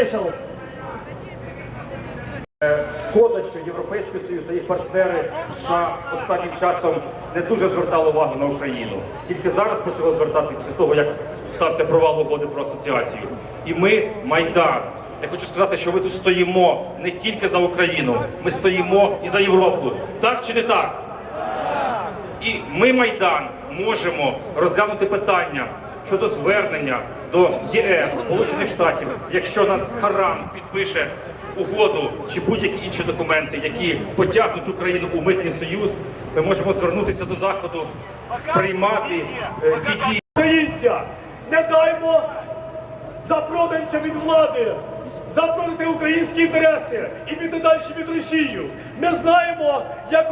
вышел. Шкода, що Європейський Союз та їх партнери США останнім часом не дуже звертали увагу на Україну. Тільки зараз почали звертати після того, як стався провал угоди про асоціацію. І ми майдан. Я хочу сказати, що ми тут стоїмо не тільки за Україну, ми стоїмо і за Європу. Так чи не так? І ми майдан можемо розглянути питання щодо звернення до ЄС, Сполучених Штатів, якщо нас Харан підпише угоду чи будь-які інші документи, які потягнуть Україну у митний союз, ми можемо звернутися до заходу, приймати е, ці дії. українця. Не даймо запроданцям від влади запродати українські інтереси і піти далі від Росію. Ми знаємо, як